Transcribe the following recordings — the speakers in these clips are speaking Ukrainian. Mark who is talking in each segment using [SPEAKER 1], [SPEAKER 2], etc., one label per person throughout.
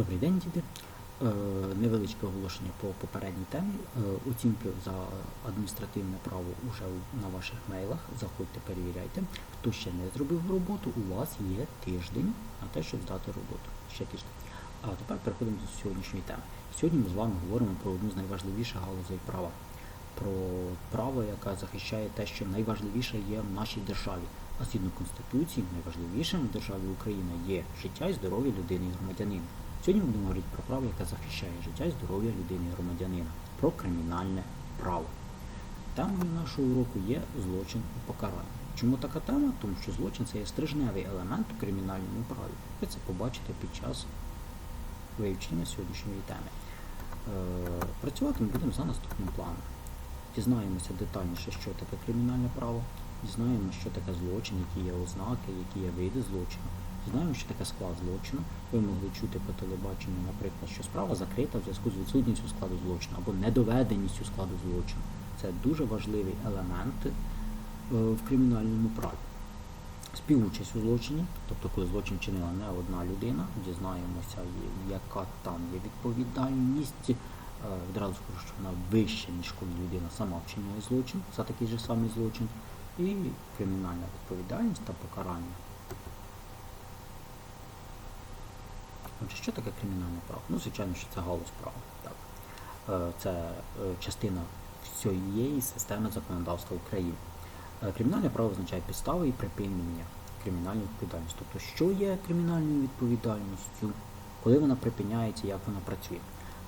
[SPEAKER 1] Добрий день, діти. Е, Невеличке оголошення по попередній темі. Е, Оцінки за адміністративне право вже на ваших мейлах. Заходьте, перевіряйте. Хто ще не зробив роботу, у вас є тиждень на те, щоб здати роботу. Ще тиждень. А тепер переходимо до сьогоднішньої теми. Сьогодні ми з вами говоримо про одну з найважливіших галузей права. Про право, яке захищає те, що найважливіше є в нашій державі. А згідно Конституції, найважливішим в державі Україна є життя і здоров'я людини і громадянина. Сьогодні ми будемо говорити про право, яке захищає життя і здоров'я людини і громадянина, про кримінальне право. Темою нашого уроку є злочин і покарання. Чому така тема? Тому що злочин це є стрижневий елемент у кримінальному праві. Ви це побачите під час вивчення сьогоднішньої теми. Е, Працювати ми будемо за наступним планом. Дізнаємося детальніше, що таке кримінальне право, дізнаємося, що таке злочин, які є ознаки, які є види злочину. Дізнаємося, що таке склад злочину. Ви могли чути по телебаченню, наприклад, що справа закрита в зв'язку з відсутністю складу злочину або недоведеністю складу злочину. Це дуже важливий елемент е, в кримінальному праві. Співучасть у злочині, тобто коли злочин чинила не одна людина, дізнаємося, яка там є відповідальність. Е, Відразу скажу, що вона вища, ніж коли людина сама вчиняє злочин за такий же самий злочин, і кримінальна відповідальність та покарання. Отже, що таке кримінальне право? Ну, звичайно, що це галузь права. Так. Е, Це е, частина всієї системи законодавства України. Е, Кримінальне право означає підстави і припинення кримінальної відповідальності. Тобто, що є кримінальною відповідальністю, коли вона припиняється, як вона працює.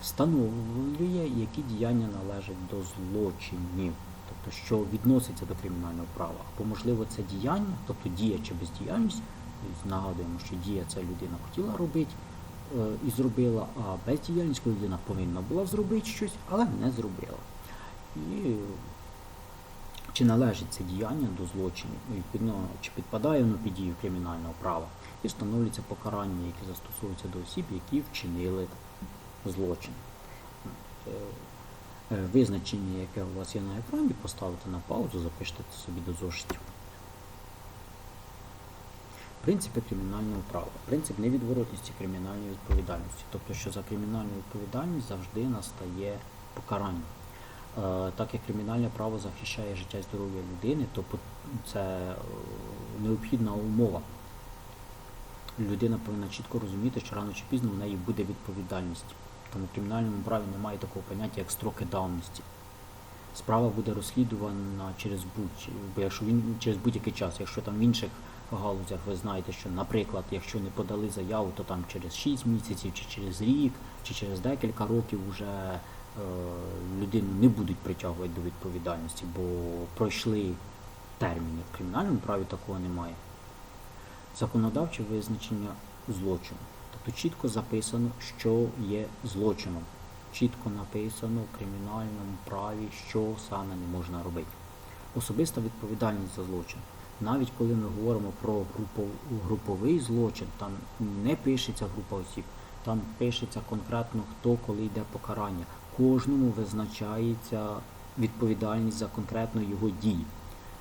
[SPEAKER 1] Встановлює, які діяння належать до злочинів, тобто, що відноситься до кримінального права. Або, можливо, це діяння, тобто дія чи бездіяльність. Нагадуємо, що дія це людина хотіла робити і зробила, а бездіяльність, коли людина повинна була зробити щось, але не зробила. І чи належить це діяння до злочинів, і відповідно, чи підпадає воно під дію кримінального права, і встановлюється покарання, які застосовуються до осіб, які вчинили злочин. Е, е, Визначення, яке у вас є на екрані, поставите на паузу, запишете собі до зошитів. Принципи кримінального права. Принцип невідворотності кримінальної відповідальності. Тобто, що за кримінальну відповідальність завжди настає покарання. Е, Так як кримінальне право захищає життя і здоров'я людини, то це е, необхідна умова. Людина повинна чітко розуміти, що рано чи пізно в неї буде відповідальність. Тому в кримінальному праві немає такого поняття, як строки давності. Справа буде розслідувана через будь якщо він через будь-який час. Якщо там в інших галузях ви знаєте, що, наприклад, якщо не подали заяву, то там через 6 місяців, чи через рік, чи через декілька років вже е, людину не будуть притягувати до відповідальності, бо пройшли терміни. В кримінальному праві такого немає. Законодавче визначення злочину. Тобто чітко записано, що є злочином. Чітко написано в кримінальному праві, що саме не можна робити. Особиста відповідальність за злочин. Навіть коли ми говоримо про груповий злочин, там не пишеться група осіб, там пишеться конкретно хто, коли йде покарання. Кожному визначається відповідальність за конкретно його дії.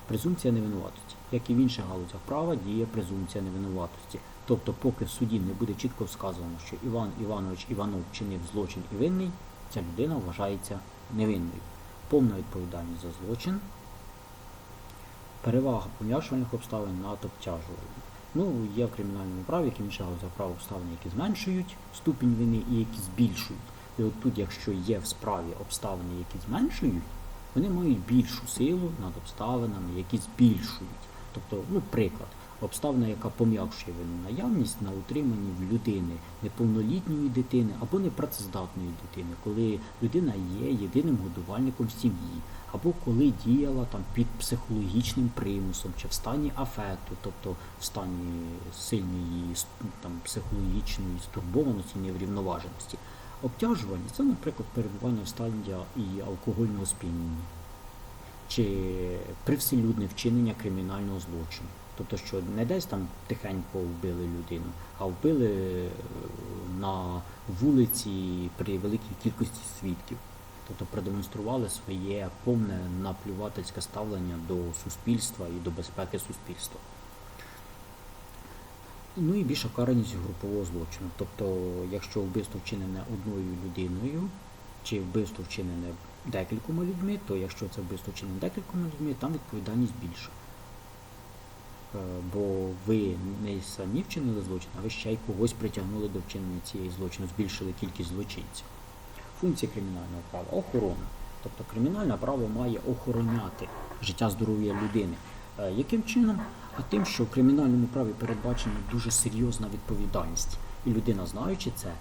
[SPEAKER 1] Презумпція невинуватості. Як і в інших галузях права, діє презумпція невинуватості. Тобто, поки в суді не буде чітко сказано, що Іван Іванович Іванов чинив злочин і винний, ця людина вважається невинною. Повна відповідальність за злочин, перевага пом'якшувальних обставин над обтяжувальними. Ну, є в кримінальному праві, які мішають за право обставини, які зменшують ступінь вини і які збільшують. І от тут, якщо є в справі обставини, які зменшують, вони мають більшу силу над обставинами, які збільшують. Тобто, ну, приклад, обставина, яка пом'якшує вину наявність на утриманні людини неповнолітньої дитини або непрацездатної дитини, коли людина є єдиним годувальником сім'ї, або коли діяла там під психологічним примусом чи в стані афекту, тобто в стані сильної там, психологічної стурбованості, неврівноваженості. Обтяжування це, наприклад, перебування в стані і алкогольного сп'яніння чи привселюдне вчинення кримінального злочину. Тобто, що не десь там тихенько вбили людину, а вбили е, на вулиці при великій кількості свідків. Тобто продемонстрували своє повне наплювательське ставлення до суспільства і до безпеки суспільства. Ну і більша караність групового злочину. Тобто, якщо вбивство вчинене одною людиною, чи вбивство вчинене декількома людьми, то якщо це вбивство вчинене декількома людьми, там відповідальність більша. Е, Бо ви не самі вчинили злочин, а ви ще й когось притягнули до вчинення цієї злочину, збільшили кількість злочинців. Функції кримінального права охорона. Тобто кримінальне право має охороняти життя здоров'я людини. Е, Яким чином? А тим, що в кримінальному праві передбачена дуже серйозна відповідальність. І людина, знаючи це,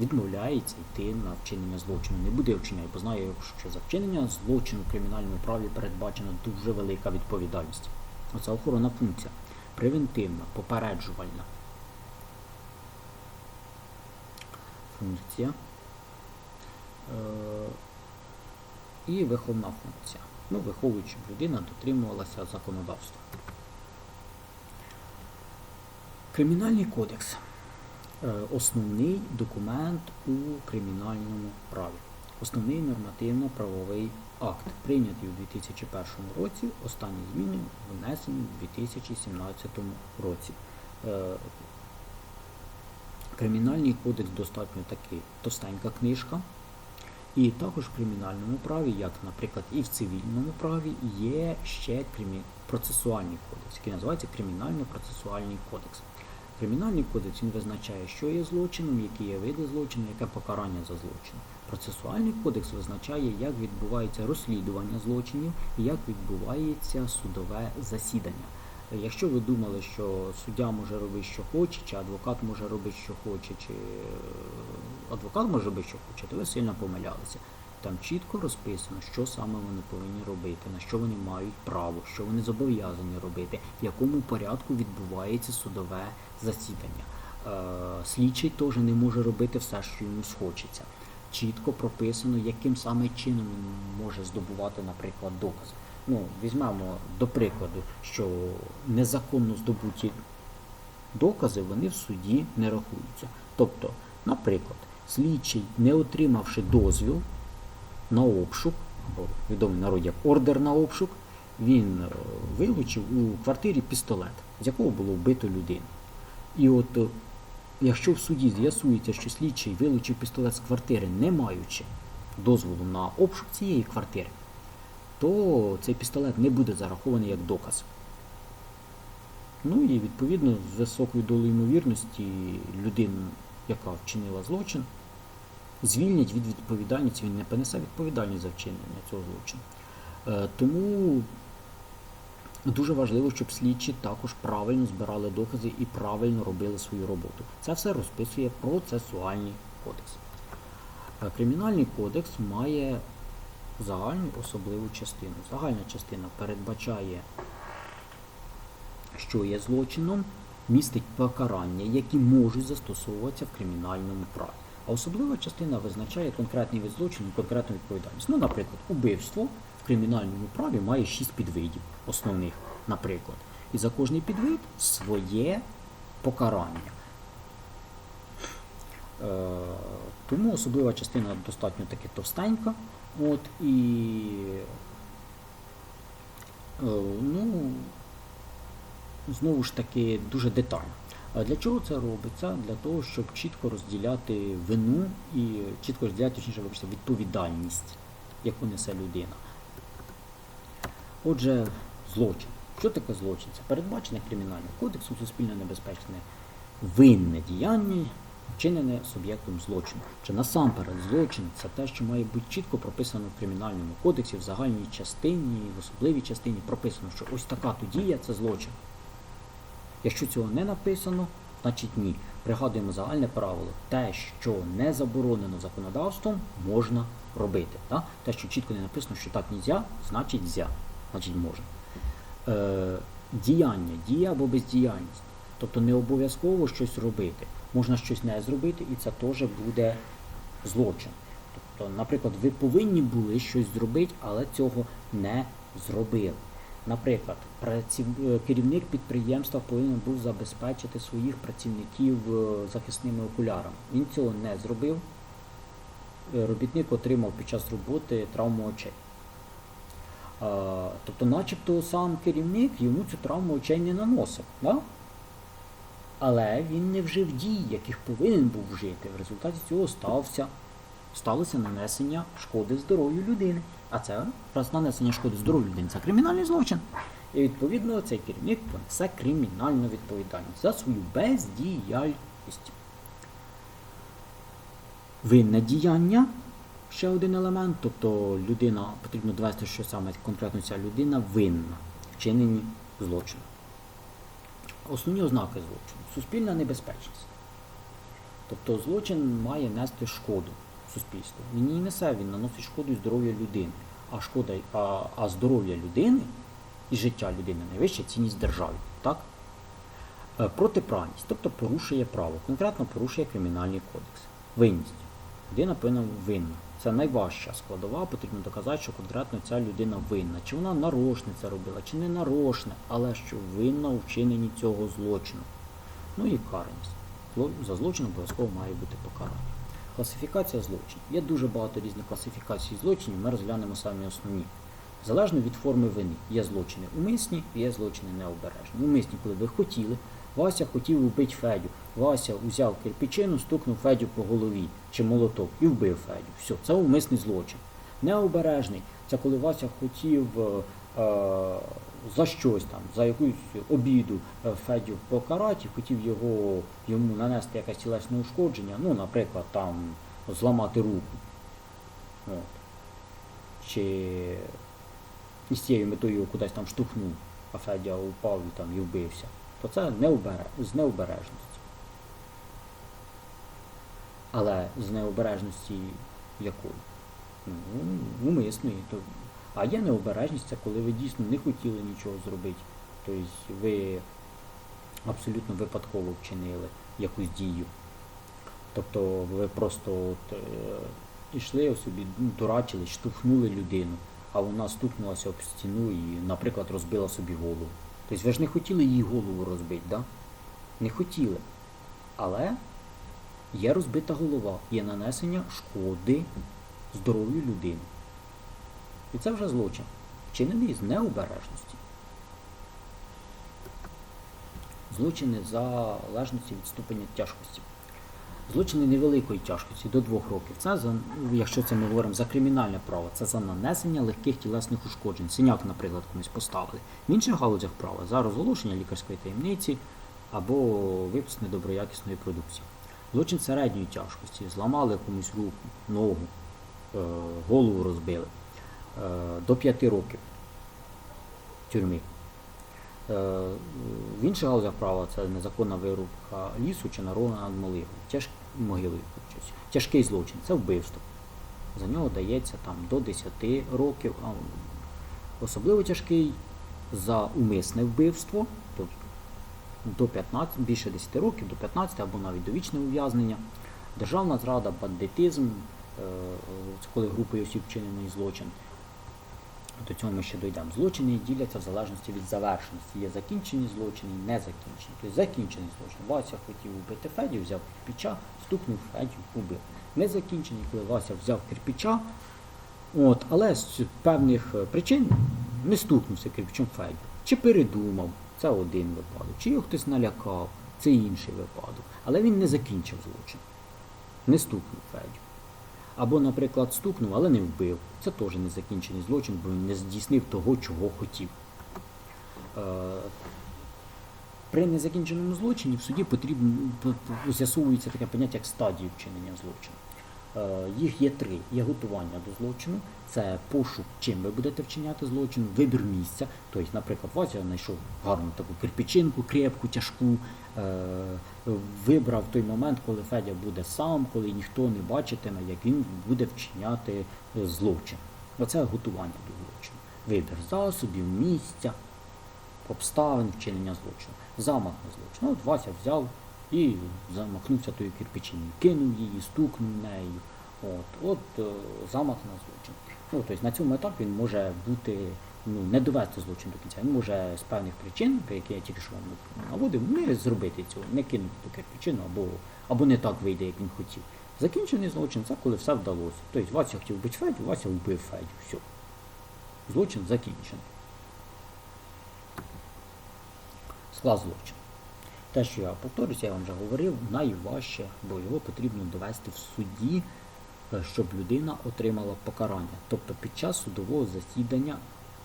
[SPEAKER 1] відмовляється йти на вчинення злочину. Не буде вчиняти, бо знає, що за вчинення злочину в кримінальному праві передбачена дуже велика відповідальність. Оце охоронна функція. Превентивна, попереджувальна функція. Е, і виховна функція. Ну, виховуючи, щоб людина дотримувалася законодавства. Кримінальний кодекс Е, основний документ у кримінальному праві. Основний нормативно-правовий акт, прийнятий у 2001 році, останні зміни внесені у 2017 році. Е, Кримінальний кодекс достатньо такий товстенька книжка. І також в кримінальному праві, як, наприклад, і в цивільному праві, є ще процесуальний кодекс, який називається Кримінально-процесуальний кодекс. Кримінальний кодекс він визначає, що є злочином, які є види злочину, яке покарання за злочин. Процесуальний кодекс визначає, як відбувається розслідування злочинів і як відбувається судове засідання. Якщо ви думали, що суддя може робити, що хоче, чи адвокат може робити, що хоче, чи е, адвокат може робити, що хоче, то ви сильно помилялися. Там чітко розписано, що саме вони повинні робити, на що вони мають право, що вони зобов'язані робити, в якому порядку відбувається судове засідання. Е, слідчий теж не може робити все, що йому схочеться. Чітко прописано, яким саме чином він може здобувати, наприклад, докази. Ну, візьмемо до прикладу, що незаконно здобуті докази вони в суді не рахуються. Тобто, наприклад, слідчий, не отримавши дозвіл на обшук, або відомий в народі як ордер на обшук, він е, вилучив у квартирі пістолет, з якого було вбито людину. І от е, якщо в суді з'ясується, що слідчий вилучив пістолет з квартири, не маючи дозволу на обшук цієї квартири, то цей пістолет не буде зарахований як доказ. Ну і відповідно з високою долею ймовірності людину, яка вчинила злочин, звільнять від відповідальності, він не понесе відповідальність за вчинення цього злочину. Е, Тому дуже важливо, щоб слідчі також правильно збирали докази і правильно робили свою роботу. Це все розписує процесуальний кодекс. Е, Кримінальний кодекс має загальну особливу частину. Загальна частина передбачає, що є злочином, містить покарання, які можуть застосовуватися в кримінальному праві. А особлива частина визначає конкретний вид злочину конкретну відповідальність. Ну, наприклад, убивство кримінальному праві має шість підвидів основних, наприклад. І за кожний підвид своє покарання. Е, тому особлива частина достатньо таки товстенька. От, і е, ну, знову ж таки дуже детально. Для чого це робиться? Для того, щоб чітко розділяти вину і чітко розділяти точніше, відповідальність, яку несе людина. Отже, злочин. Що таке злочин? Це передбачене кримінальним кодексом суспільно небезпечне винне діяння, вчинене суб'єктом злочину. Чи насамперед злочин це те, що має бути чітко прописано в кримінальному кодексі, в загальній частині, в особливій частині прописано, що ось така то дія це злочин. Якщо цього не написано, значить ні. Пригадуємо загальне правило. Те, що не заборонено законодавством, можна робити. Так? Те, що чітко не написано, що так нельзя, значить зя, значить можна. Е, діяння, дія або бездіяльність. Тобто не обов'язково щось робити. Можна щось не зробити, і це теж буде злочин. Тобто, наприклад, ви повинні були щось зробити, але цього не зробили. Наприклад, праців... е, керівник підприємства повинен був забезпечити своїх працівників е, захисними окулярами. Він цього не зробив. Е, Робітник отримав під час роботи травму очей. Тобто, начебто сам керівник йому цю травму очей не наносив. Да? Але він не вжив дій, яких повинен був вжити. В результаті цього стався, сталося нанесення шкоди здоров'ю людини. А це раз нанесення шкоди здоров'ю людини це кримінальний злочин. І відповідно цей керівник понесе кримінальну відповідальність за свою бездіяльність. Винне діяння ще один елемент, тобто людина потрібно довести, що саме конкретно ця людина винна в вчиненні злочину. Основні ознаки злочину. Суспільна небезпечність. Тобто злочин має нести шкоду суспільству. Він її несе, він наносить шкоду здоров'ю людини. А шкода, а, а здоров'я людини і життя людини найвища цінність держави. Так? Е, Протиправність, тобто порушує право, конкретно порушує кримінальний кодекс. Винність. Людина повинна винна. Це найважча складова, потрібно доказати, що конкретно ця людина винна. Чи вона нарочне це робила, чи не нарочне, але що винна у вчиненні цього злочину. Ну і караність. За злочин обов'язково має бути покарання. Класифікація злочинів. Є дуже багато різних класифікацій злочинів, ми розглянемо самі основні. Залежно від форми вини. Є злочини умисні, є злочини необережні. Умисні, коли ви хотіли, Вася хотів вбити Федю. Вася узяв кирпичину, стукнув Федю по голові чи молоток і вбив Федю. Все, це умисний злочин. Необережний це коли Вася хотів е, е, за щось там, за якусь обіду е, Федю покарати, хотів його йому нанести якесь тілесне ушкодження, ну, наприклад, там зламати руку. От. Чи і з цією метою його кудись там штовхнув, а Федя упав і там і вбився, то це необере... з необережності. Але з необережності якої? Ну, умисної. А є необережність, це коли ви дійсно не хотіли нічого зробити. Тобто ви абсолютно випадково вчинили якусь дію. Тобто ви просто от, е, йшли собі, ну, дурачились, штовхнули людину, а вона стукнулася об стіну і, наприклад, розбила собі голову. Тобто ви ж не хотіли її голову розбити, да? Не хотіли. Але є розбита голова, є нанесення шкоди здоров'ю людини. І це вже злочин, вчинений з необережності. Злочини залежності від ступеня тяжкості. Злочини невеликої тяжкості до двох років. Це за, якщо це ми говоримо за кримінальне право, це за нанесення легких тілесних ушкоджень. Синяк, наприклад, комусь поставили. В інших галузях права за розголошення лікарської таємниці або випуск недоброякісної продукції. Злочин середньої тяжкості. Зламали комусь руку, ногу, е, голову розбили. Е, до 5 років тюрми. Е, В інших галузях права це незаконна вирубка лісу чи нарова над могилою. Тяж... могилою. Тяжкий злочин це вбивство. За нього дається там до 10 років. Особливо тяжкий за умисне вбивство, до 15, більше 10 років, до 15 або навіть довічне ув'язнення. Державна зрада, бандитизм, е, це коли групою осіб вчинений злочин. До цього ми ще дійдемо. Злочини діляться в залежності від завершеності. Є закінчені злочини, незакінчені. Тобто закінчений злочин. Вася хотів убити Федю, взяв кирпича, стукнув Федю, убив. Незакінчений, коли Вася взяв кирпича, от, але з певних е, причин не стукнувся кирпичом Федю. Чи передумав, це один випадок. Чи його хтось налякав, це інший випадок. Але він не закінчив злочин. Не стукнув Федю. Або, наприклад, стукнув, але не вбив. Це теж незакінчений злочин, бо він не здійснив того, чого хотів. Е, При незакінченому злочині в суді потрібно з'ясовується таке поняття як стадії вчинення злочину. Е, Їх є три: є готування до злочину, це пошук, чим ви будете вчиняти злочин, вибір місця. Тобто, наприклад, Вася знайшов гарну таку кирпичинку, крепку, тяжку, е, вибрав той момент, коли Федя буде сам, коли ніхто не бачитиме, як він буде вчиняти е, злочин. Оце готування до злочину. Вибір засобів, місця, обставин вчинення злочину. Замах на злочин. От Вася взяв і замахнувся тою кирпичиною, кинув її, стукнув нею. От, от е, замах на злочин. Ну, тобто на цьому етапі він може бути, ну, не довести злочин до кінця. Він може з певних причин, про які я тільки що вам наводив, не зробити цього, не кинути ту кирпичину або, або не так вийде, як він хотів. Закінчений злочин це коли все вдалося. Тобто Вася хотів вбити Федю, Вася вбив Федю. Все. Злочин закінчений. Склад злочину. Те, що я повторюся, я вам вже говорив, найважче, бо його потрібно довести в суді, е, щоб людина отримала покарання. Тобто під час судового засідання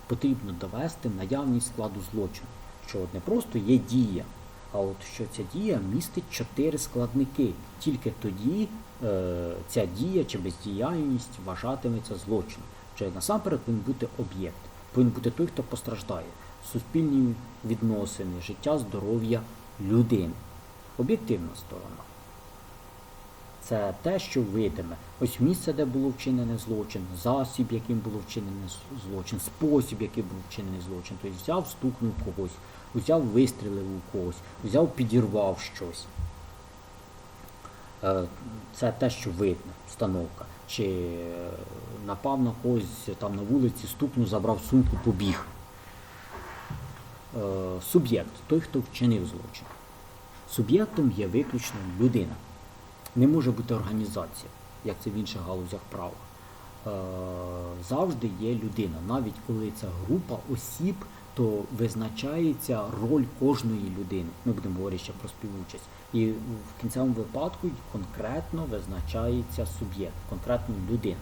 [SPEAKER 1] потрібно довести наявність складу злочину. Що от не просто є дія, а от що ця дія містить чотири складники. Тільки тоді е, ця дія чи бездіяльність вважатиметься злочином. Що насамперед повинен бути об'єкт, повинен бути той, хто постраждає, суспільні відносини, життя, здоров'я людини. Об'єктивна сторона. Це те, що видиме. Ось місце, де було вчинене злочин, засіб, яким було вчинене злочин, спосіб, яким був вчинений злочин. Тобто взяв, стукнув когось, взяв, вистрілив у когось, взяв, підірвав щось. Е, Це те, що видно, встановка. Чи е, напав на когось там на вулиці, стукнув, забрав сумку, побіг. Е, Суб'єкт той, хто вчинив злочин. Суб'єктом є виключно людина. Не може бути організація, як це в інших галузях права. Е, Завжди є людина. Навіть коли це група осіб, то визначається роль кожної людини. Ми будемо говорити ще про співучасть. І в кінцевому випадку конкретно визначається суб'єкт, конкретно людина.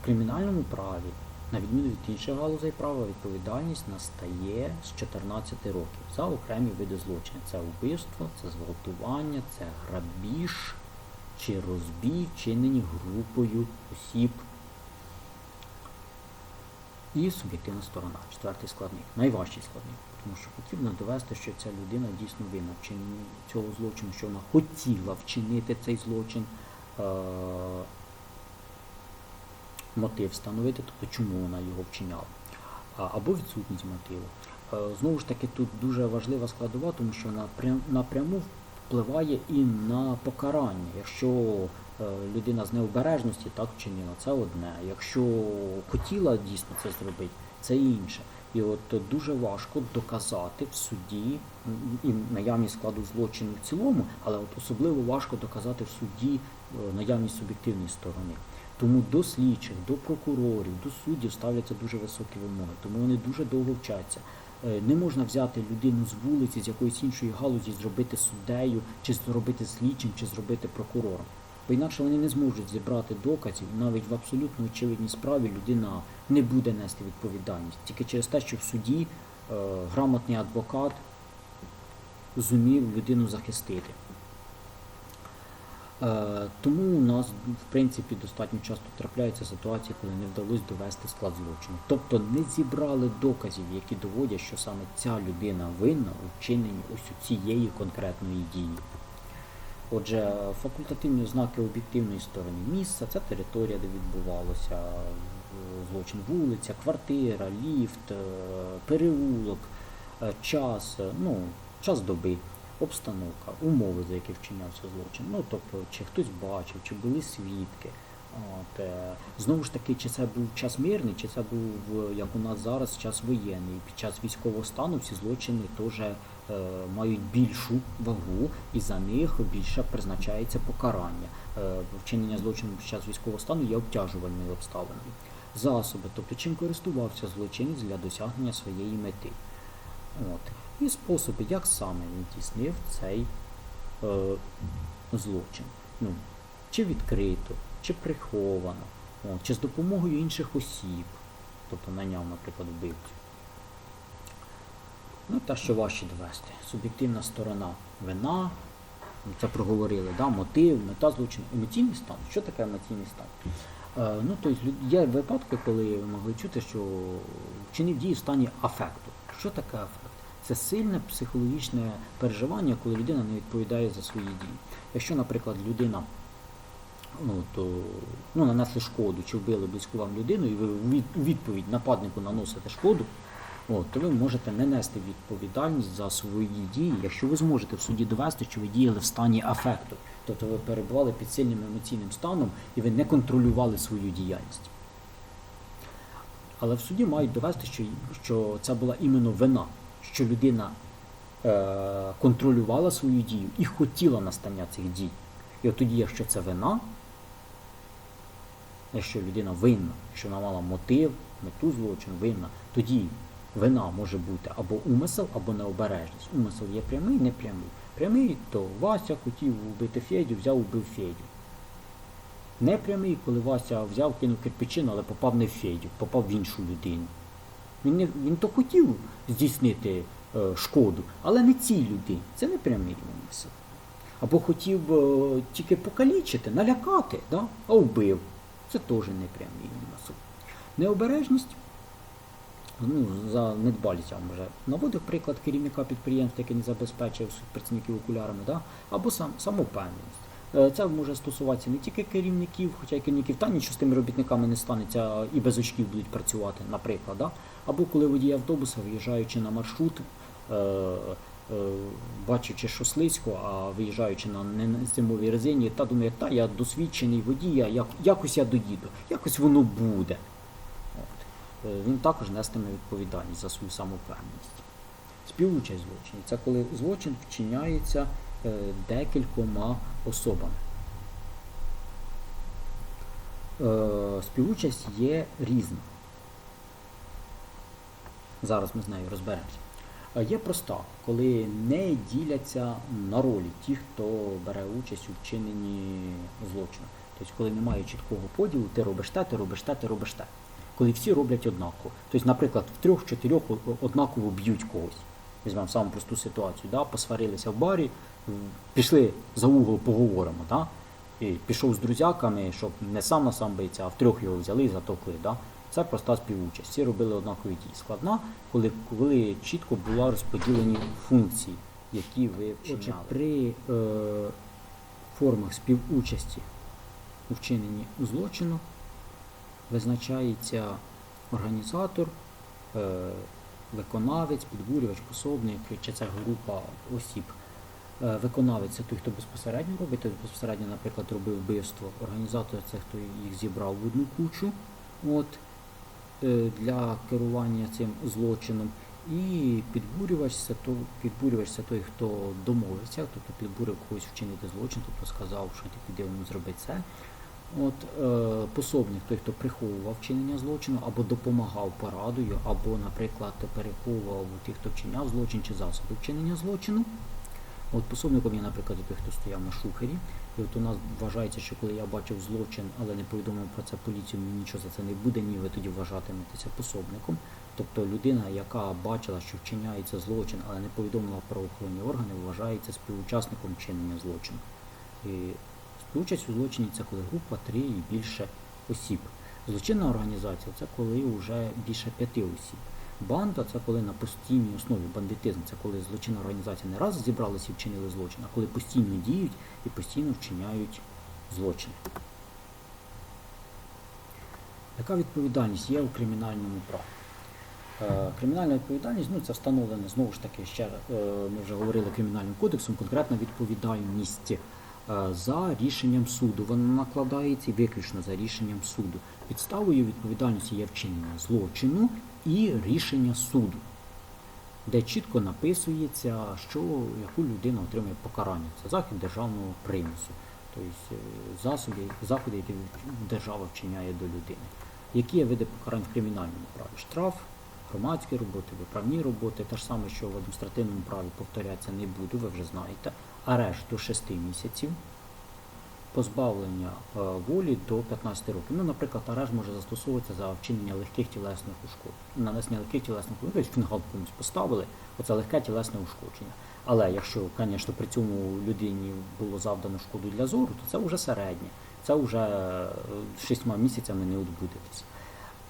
[SPEAKER 1] В кримінальному праві, на відміну від інших галузей права, відповідальність настає з 14 років за окремі види злочину. Це вбивство, це зґвалтування, це грабіж чи розбій, вчинені групою осіб. І суб'єктивна сторона, четвертий складник, найважчий складник, тому що потрібно довести, що ця людина дійсно винна в цього злочину, що вона хотіла вчинити цей злочин. Мотив встановити, тобто чому вона його вчиняла, або відсутність мотиву. Знову ж таки, тут дуже важлива складова, тому що напряму впливає і на покарання. Якщо е, людина з необережності так вчинила, це одне. Якщо хотіла дійсно це зробити, це інше. І от дуже важко доказати в суді і наявність складу злочину в цілому, але от особливо важко доказати в суді е, наявність суб'єктивної сторони. Тому до слідчих, до прокурорів, до суддів ставляться дуже високі вимоги, тому вони дуже довго вчаться. Е, Не можна взяти людину з вулиці, з якоїсь іншої галузі, зробити суддею, чи зробити слідчим, чи зробити прокурором. Бо інакше вони не зможуть зібрати доказів, навіть в абсолютно очевидній справі людина не буде нести відповідальність. Тільки через те, що в суді е, грамотний адвокат зумів людину захистити. Е, Тому у нас, в принципі, достатньо часто трапляються ситуації, коли не вдалося довести склад злочину. Тобто не зібрали доказів, які доводять, що саме ця людина винна у вчиненні ось цієї конкретної дії. Отже, факультативні ознаки об'єктивної сторони місця це територія, де відбувалося е, злочин, вулиця, квартира, ліфт, е, переулок, час, ну, час доби, обстановка, умови, за які вчинявся злочин. Ну, тобто, чи хтось бачив, чи були свідки. От, е, знову ж таки, чи це був час мирний, чи це був, як у нас зараз, час воєнний. Під час військового стану всі злочини теж е, мають більшу вагу, і за них більше призначається покарання. Е, вчинення злочину під час військового стану є обтяжувальною обставиною. Засоби, тобто чим користувався злочинець для досягнення своєї мети. От. І способи, як саме він здійснив цей е, злочин. Ну, чи відкрито, чи приховано, от, чи з допомогою інших осіб, тобто наняв, наприклад, вбивцю. Ну, та що важче довести. Суб'єктивна сторона вина, це проговорили, да, мотив, мета злочину, емоційний стан. Що таке емоційний стан? Е, ну, тобто, є випадки, коли могли чути, що вчинив дії в стані афекту. Що таке афект? Це сильне психологічне переживання, коли людина не відповідає за свої дії. Якщо, наприклад, людина ну, то, ну, нанесли шкоду чи вбили близьку вам людину, і ви у відповідь нападнику наносите шкоду, от, то ви можете не нести відповідальність за свої дії, якщо ви зможете в суді довести, що ви діяли в стані афекту. Тобто ви перебували під сильним емоційним станом і ви не контролювали свою діяльність. Але в суді мають довести, що, що це була іменно вина, що людина е, контролювала свою дію і хотіла настання цих дій. І от тоді, якщо це вина, якщо людина винна, якщо вона мала мотив, мету злочину, винна, тоді Вина може бути або умисел, або необережність. Умисел є прямий, непрямий. Прямий, то Вася хотів вбити Федю, взяв убив Федю. Непрямий, коли Вася взяв, кинув кирпичину, але попав не в Федю, попав в іншу людину. Він, не, він то хотів здійснити е, шкоду, але не цій людині. Це не прямий умисел. Або хотів е, тільки покалічити, налякати, да? а вбив. Це теж не прямий умисел. Необережність ну, за недбалість я вам вже наводив приклад керівника підприємства, який не забезпечив працівників окулярами, да? або сам, самовпевненість. Е, Це може стосуватися не тільки керівників, хоча й керівників та нічого з тими робітниками не станеться і без очків будуть працювати, наприклад. Да? Або коли водій автобуса, виїжджаючи на маршрут, е, е, бачачи, що слизько, а виїжджаючи на незимовій резині, та думає, та я досвідчений водій, я якось я доїду, якось воно буде. От. Він також нестиме відповідальність за свою самовпевненість. Співучасть в злочині це коли злочин вчиняється декількома особами. Е, Співучасть є різна. Зараз ми з нею розберемося. Е, Є проста, коли не діляться на ролі ті, хто бере участь у вчиненні злочину. Тобто, коли немає чіткого поділу, ти робиш те, ти робиш те, ти робиш те. Коли всі роблять однаково. Тобто, наприклад, в трьох-чотирьох однаково б'ють когось. Візьмемо саму просту ситуацію, да? посварилися в барі, пішли за угол, поговоримо. Да? І пішов з друзяками, щоб не сам на сам биться, а втрьох його взяли і затовкли. Да? Це проста співучасть. Всі робили однакові дії. Складна, коли, коли чітко була розподілені функції, які ви вчиняли. Отже, при е, формах співучасті у вчиненні злочину визначається організатор, е, виконавець, підбурювач, пособник, чи це група осіб. Е, Виконавець це той, хто безпосередньо робить, той безпосередньо, наприклад, робив вбивство. Організатор це хто їх зібрав в одну кучу от, е, для керування цим злочином. І підбурювач це той, підбурювач це той, хто домовився, тобто підбурив когось вчинити злочин, тобто сказав, що ти піди йому зроби це. От е, пособник, той, хто приховував вчинення злочину, або допомагав порадою, або, наприклад, переховував тих, хто вчиняв злочин чи засоби вчинення злочину. От пособником є, наприклад, той, хто стояв на шухері. І от у нас вважається, що коли я бачив злочин, але не повідомив про це поліцію, мені нічого за це не буде, ні, ви тоді вважатиметеся пособником. Тобто людина, яка бачила, що вчиняється злочин, але не повідомила про охоронні органи, вважається співучасником вчинення злочину. І співучасть у злочині це коли група три і більше осіб. Злочинна організація це коли вже більше п'яти осіб. Банда це коли на постійній основі бандитизм, це коли злочинна організація не раз зібралися і вчинили злочин, а коли постійно діють і постійно вчиняють злочин. Яка відповідальність є у кримінальному праві? Е, Кримінальна відповідальність ну, це встановлено знову ж таки ще е, ми вже говорили кримінальним кодексом, конкретна відповідальність за рішенням суду. Вона накладається виключно за рішенням суду. Підставою відповідальності є вчинення злочину і рішення суду, де чітко написується, що яку людина отримує покарання. Це захід державного примусу, тобто е, засоби, заходи, які держава вчиняє до людини. Які є види покарань в кримінальному праві? Штраф, громадські роботи, виправні роботи, те ж саме, що в адміністративному праві повторятися не буду, ви вже знаєте. Арешт до 6 місяців, позбавлення е, волі до 15 років. Ну, наприклад, арешт може застосовуватися за вчинення легких тілесних ушкоджень. Нанесення легких тілесних ушкоджень, тобто фінгал комусь поставили, оце легке тілесне ушкодження. Але якщо, звісно, при цьому людині було завдано шкоду для зору, то це вже середнє. Це вже е, шістьма місяцями не відбудеться.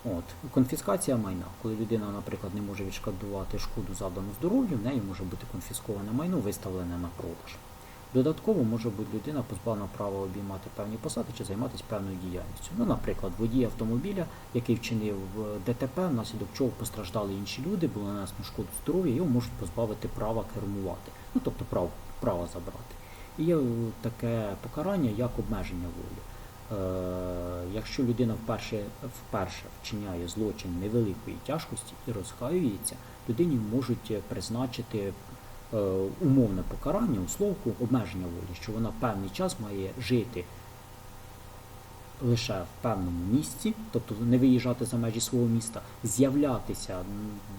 [SPEAKER 1] От. Конфіскація майна. Коли людина, наприклад, не може відшкодувати шкоду завдану здоров'ю, в неї може бути конфісковане майно, виставлене на продаж. Додатково може бути людина позбавлена права обіймати певні посади чи займатися певною діяльністю. Ну, наприклад, водій автомобіля, який вчинив е, ДТП, внаслідок чого постраждали інші люди, було нанесено шкоду здоров'я, його можуть позбавити права кермувати, ну тобто прав, права забрати. І є е, таке покарання, як обмеження волі. Е, якщо людина вперше, вперше вчиняє злочин невеликої тяжкості і розкаюється, людині можуть призначити е, умовне покарання, условку обмеження волі, що вона певний час має жити лише в певному місці, тобто не виїжджати за межі свого міста, з'являтися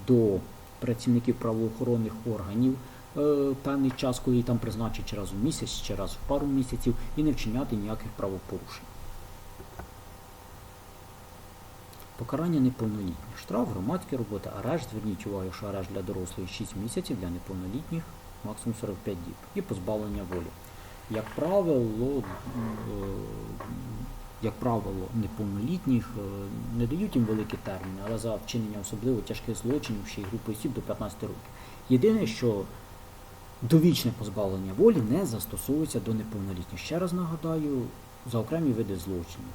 [SPEAKER 1] до працівників правоохоронних органів е, певний час, коли її там призначать чи раз у місяць, чи раз в пару місяців, і не вчиняти ніяких правопорушень. Покарання неповнолітніх. Штраф, громадські роботи, арешт. Зверніть увагу, що арешт для дорослих 6 місяців, для неповнолітніх максимум 45 діб. І позбавлення волі. Як правило, е, як правило, неповнолітніх е, не дають їм великі терміни, але за вчинення особливо тяжких злочинів ще й групи осіб до 15 років. Єдине, що довічне позбавлення волі не застосовується до неповнолітніх. Ще раз нагадаю, за окремі види злочинів.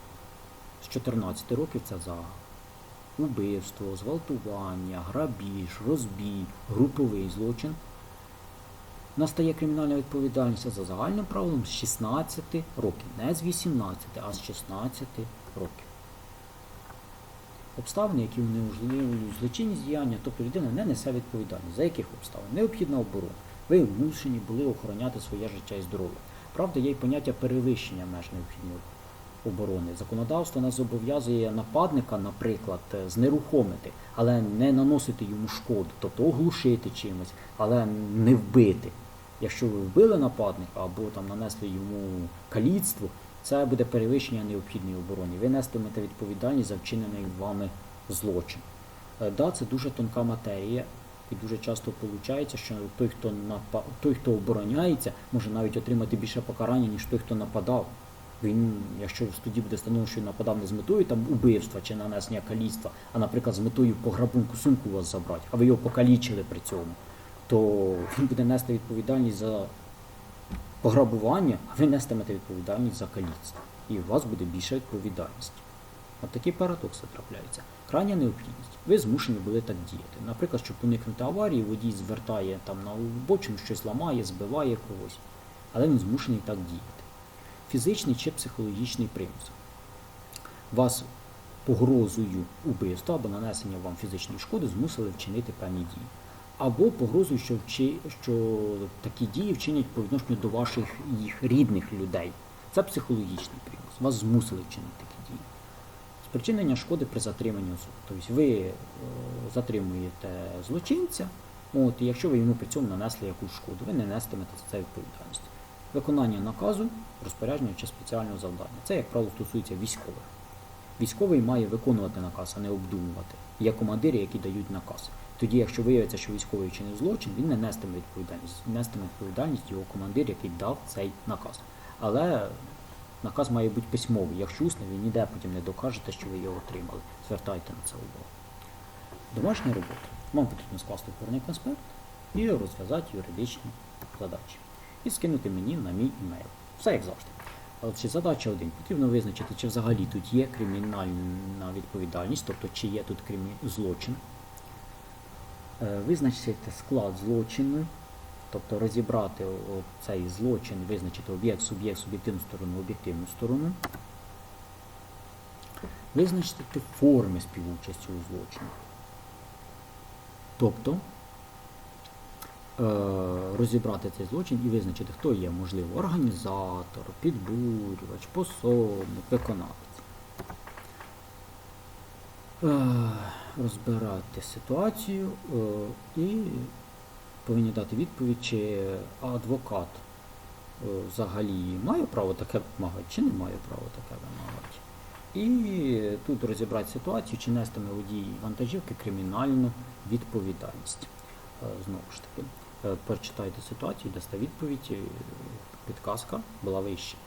[SPEAKER 1] З 14 років це за убивство, зґвалтування, грабіж, розбій, груповий злочин. Настає кримінальна відповідальність за загальним правилом з 16 років, не з 18, а з 16 років. Обставини, які унеможливлюють злочинність діяння, тобто людина не несе відповідальність. За яких обставин? Необхідна оборона. Ви вмушені були охороняти своє життя і здоров'я. Правда, є й поняття перевищення меж необхідної оборони. Законодавство нас зобов'язує нападника, наприклад, знерухомити, але не наносити йому шкоду, тобто оглушити чимось, але не вбити. Якщо ви вбили нападника або там нанесли йому каліцтво, це буде перевищення необхідної оборони. Ви нестимете відповідальність за вчинений вами злочин. Е, Да, це дуже тонка матерія, і дуже часто виходить, що той, хто напа... той, хто обороняється, може навіть отримати більше покарання, ніж той, хто нападав. Він, якщо в суді буде встановлено, що нападав не з метою там убивства чи нанесення каліцтва, а, наприклад, з метою пограбунку сумку у вас забрати, а ви його покалічили при цьому, то він буде нести відповідальність за пограбування, а ви нестимете відповідальність за каліцтво. І у вас буде більша відповідальність. От такі парадокси трапляються. Крайня необхідність. Ви змушені були так діяти. Наприклад, щоб уникнути аварії, водій звертає там на обочину, щось ламає, збиває когось. Але він змушений так діяти. Фізичний чи психологічний примус. Вас погрозою убивства або нанесення вам фізичної шкоди змусили вчинити певні дії. Або погрозою, що, вчи, що такі дії вчинять по відношенню до ваших їх рідних людей. Це психологічний примус. Вас змусили вчинити такі дії. Спричинення шкоди при затриманні особи. Тобто ви е, затримуєте злочинця, от, і якщо ви йому при цьому нанесли якусь шкоду, ви не нестимете за це відповідальність. Виконання наказу, розпорядження чи спеціального завдання. Це, як правило, стосується військових. Військовий має виконувати наказ, а не обдумувати. Є командири, які дають наказ. Тоді, якщо виявиться, що військовий вчинив злочин, він не нестиме відповідальність. Нестиме відповідальність його командир, який дав цей наказ. Але наказ має бути письмовий. Якщо усний, ви ніде потім не докажете, що ви його отримали. Звертайте на це увагу. Домашня робота. Вам потрібно скласти опорний конспект і розв'язати юридичні задачі. І скинути мені на мій імейл. Все як завжди. Чи задача один. Потрібно визначити, чи взагалі тут є кримінальна відповідальність, тобто чи є тут злочин. Е, Визначити склад злочину, тобто розібрати цей злочин, визначити об'єкт, суб'єкт, суб'єктивну сторону, об'єктивну сторону. Визначити форми співучасті у злочині. Тобто розібрати цей злочин і визначити, хто є, можливо, організатор, підбурювач, пособник, виконавець. Е, Розбирати ситуацію е, і повинні дати відповідь, чи адвокат е, взагалі має право таке вимагати, чи не має права таке вимагати. І тут розібрати ситуацію, чи нестиме водій вантажівки кримінальну відповідальність. Е, Знову ж таки, е, прочитайте ситуацію, дасте відповідь, е, підказка була вища.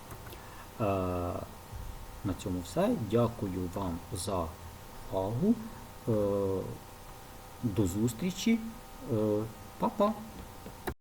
[SPEAKER 1] Е, На цьому все. Дякую вам за увагу. Е, До зустрічі. Е, Па-па!